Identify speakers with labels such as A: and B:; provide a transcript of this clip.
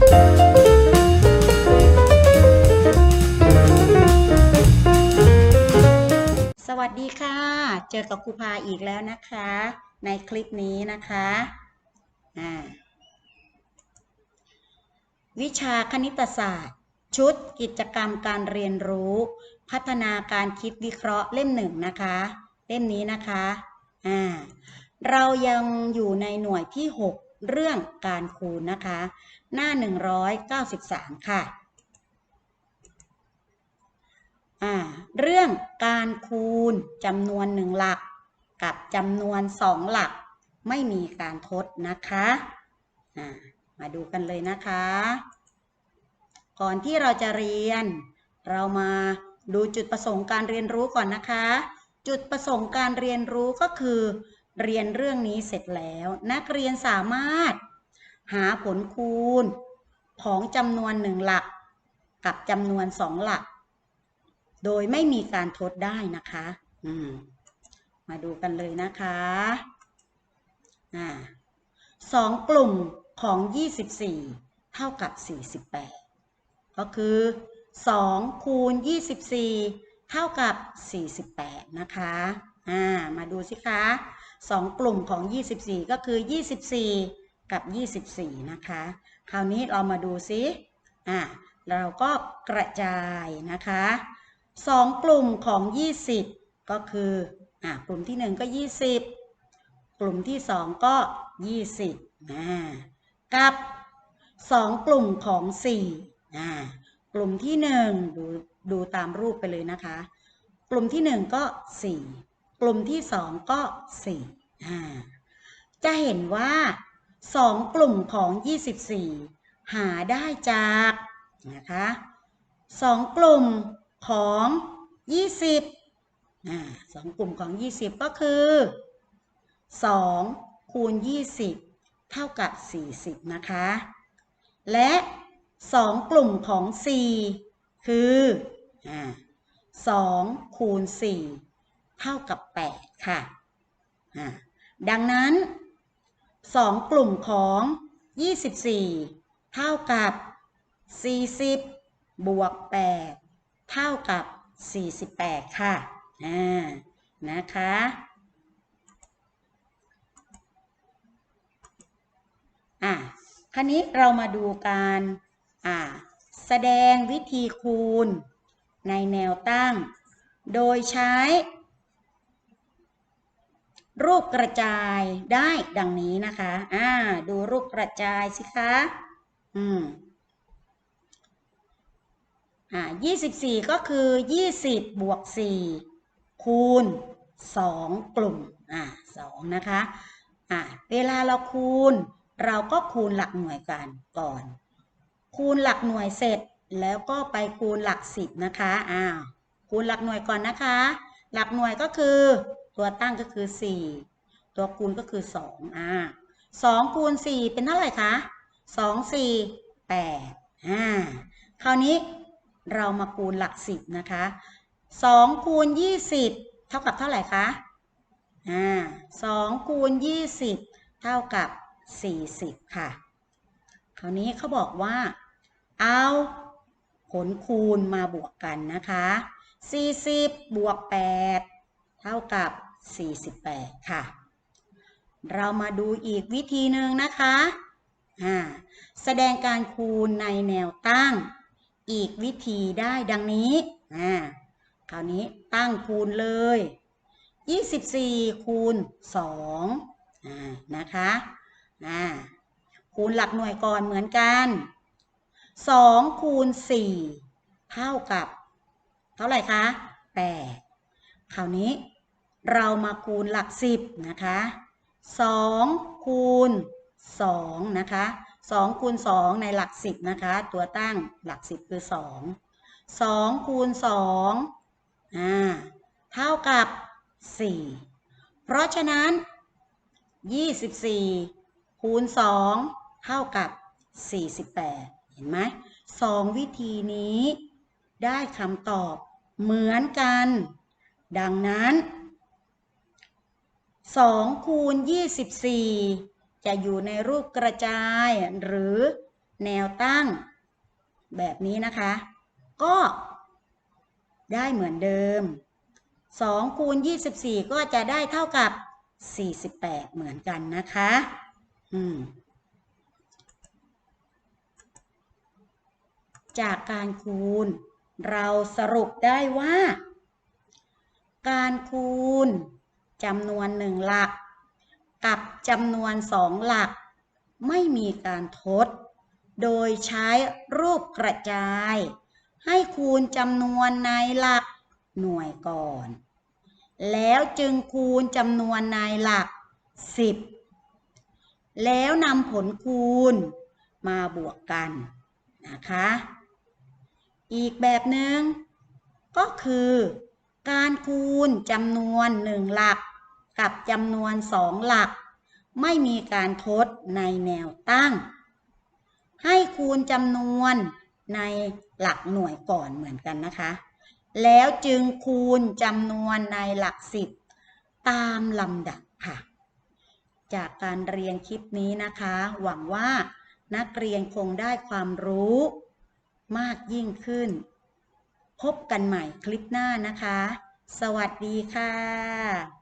A: สวัสดีค่ะ เจอกับครูพาอีกแล้วนะคะ ในคลิปนี้นะคะวิชาคณิตศาสตร์ ชุดกิจกรรมการเรียนรู้ พัฒนาการคิดวิเคราะห์เล่มหนึ่งนะคะ เล่มนี้นะคะ เรายังอยู่ในหน่วยที่ 6 เรื่องการคูณนะคะ หน้า 193 ค่ะอ่าเรื่องการคูณจำนวนหนึ่งหลัก กับจำนวนสองหลัก ไม่มีการทดนะคะมาดูกันเลยนะคะ ก่อนที่เราจะเรียน เรามาดูจุดประสงค์การเรียนรู้ก่อนนะคะ จุดประสงค์การเรียนรู้ก็คือ เรียนเรื่องนี้เสร็จแล้ว นักเรียนสามารถหาผลคูณของจำนวนหนึ่งหลัก กับจำนวนสองหลัก โดยไม่มีการทดได้นะคะอืมมาดูกันเลยนะคะอสองกลุ่มของ 24 เท่ากับ 48 ก็คือ2คูณ 24 เท่ากับ 48 นะคะ อ่า มาดูสิคะ สองกลุ่มของ 24 ก็คือ 24 กับ 24 นะคะ คราวนี้เรามาดูซิอ่าเราก็กระจายนะคะสองกลุ่มของ 20 ก็คืออ่ากลุ่มที่ 1 ก็ 20 กลุ่มที่ 2 ก็ 20อ่ากับ 2 กลุ่มของ4อ่ากลุ่มที่ 1 ดูดูตามรูปไปเลยนะคะ กลุ่มที่ 1 ก็ 4 กลุ่มที่2ก็4อ่จะเห็นว่า2กลุ่มของ24หาได้จากนะคะสองกลุ่มของ20อ่าสองกลุ่มของ20ก็คือ2คูณ20เท่ากับ40นะคะ และ2กลุ่มของ4คือสอ่า2คูณ4 เท่ากับ 8 ค่ะ ดังนั้น 2 กลุ่มของ 24 เท่ากับ 40 บวก 8 เท่ากับ 48 ค่ะอ่านะคะ อะคราวนี้เรามาดูการอ่าแสดงวิธีคูณในแนวตั้ง โดยใช้ รูปกระจายได้ดังนี้นะคะ อ่า ดูรูปกระจายสิคะ อืม อ่า24ก็คือ20บวก4คูณ2กลุ่ม อ่า2นะคะ อ่า เวลาเราคูณ เราก็คูณหลักหน่วยกันก่อน คูณหลักหน่วยเสร็จแล้วก็ไปคูณหลักสิบนะคะ อ้าว คูณหลักหน่วยก่อนนะคะ หลักหน่วยก็คือ ตัวตั้งก็คือ 4 ตัวคูณก็คือ 2 อ่า2คูณ4เป็นเท่าไหร่คะ 2 4 8 อ่า คราวนี้เรามาคูณหลักสิบนะคะ 2คูณ20 เท่ากับเท่าไหร่คะ อ่า2คูณ20 เท่ากับ 40 ค่ะ คราวนี้เขาบอกว่า เอาผลคูณมาบวกกันนะคะ 40 บวก 8 เท่ากับ 48 ค่ะ เรามาดูอีกวิธีหนึ่งนะคะแสดงการคูณในแนวตั้ง อีกวิธีได้ดังนี้คราวนี้ตั้งคูณเลย 24 คูณ2อ่านะคะคูณหลักหน่วยก่อนเหมือนกัน 2 คูณ 4 เท่ากับ เท่าไหร่คะ 8 คราวนี้ เรามาคูณหลัก10นะคะ2คูณ2นะคะ2คูณ2ในหลัก10นะคะ ตัวตั้งหลัก10คือ2 2คูณ2อ่าเท่ากับ4เพราะฉะนั้น24คูณ2เท่ากับ48เห็นไหมสองวิธีนี้ได้คำตอบเหมือนกัน ดังนั้น 2คูณ24 จะอยู่ในรูปกระจายหรือแนวตั้ง แบบนี้นะคะ ก็ได้เหมือนเดิม 2คูณ24 ก็จะได้เท่ากับ 48 เหมือนกันนะคะ อืม จากการคูณ เราสรุปได้ว่า การคูณ จำนวนหนึ่งหลัก กับจำนวนสองหลัก ไม่มีการทด โดยใช้รูปกระจาย ให้คูณจำนวนในหลักหน่วยก่อน แล้วจึงคูณจำนวนในหลัก 10 แล้วนำผลคูณมาบวกกันนะคะ อีกแบบหนึ่งก็คือการคูณจำนวนหนึ่งหลัก กับจำนวนสองหลัก ไม่มีการทดในแนวตั้ง ให้คูณจำนวนในหลักหน่วยก่อนเหมือนกันนะคะ แล้วจึงคูณจำนวนในหลักสิบตามลำดับค่ะ จากการเรียนคลิปนี้นะคะ หวังว่านักเรียนคงได้ความรู้มากยิ่งขึ้น พบกันใหม่คลิปหน้านะคะ สวัสดีค่ะ